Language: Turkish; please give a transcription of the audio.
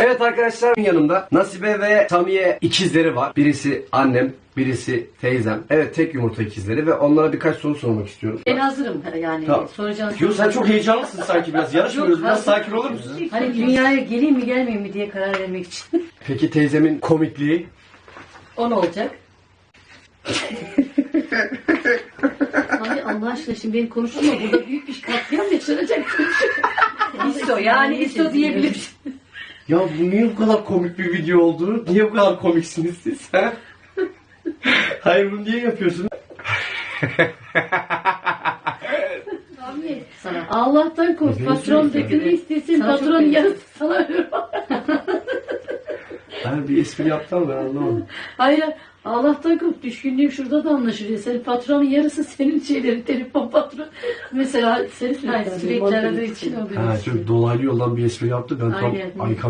Evet arkadaşlar yanımda Nasibe ve Samiye ikizleri var. Birisi annem, birisi teyzem. Evet tek yumurta ikizleri ve onlara birkaç soru sormak istiyorum. Ben hazırım yani Tamam. soracağın Yo sen çok heyecanlısın sanki biraz. Yarışmıyoruz. Yok, Biraz hayır. sakin olur musun? Hani dünyaya geleyim mi gelmeyeyim mi diye karar vermek için. Peki teyzemin komikliği? O ne olacak? Abi Allah aşkına şimdi benim konuştuğuma burada büyük bir katliam yaşanacak. İsto yani isto diyebiliriz. Ya bu niye bu kadar komik bir video oldu? Niye bu kadar komiksiniz siz? Ha? Hayır bunu niye yapıyorsunuz? Abi sana. Allah'tan kork. Patron dedi istesin. Sana çok Patron yarısı sana. Ben bir espri yaptım ben anlamadım. Hayır. Allah'tan kork. Düşkünlüğüm şurada da anlaşılıyor. Senin patronun yarısı senin şeylerin. Telefon patron. Mesela seni Hayır, sürekli aradığı için oluyor. Ha, çok dolaylı yoldan bir espri yaptı. Ben tam Aynen. Aykan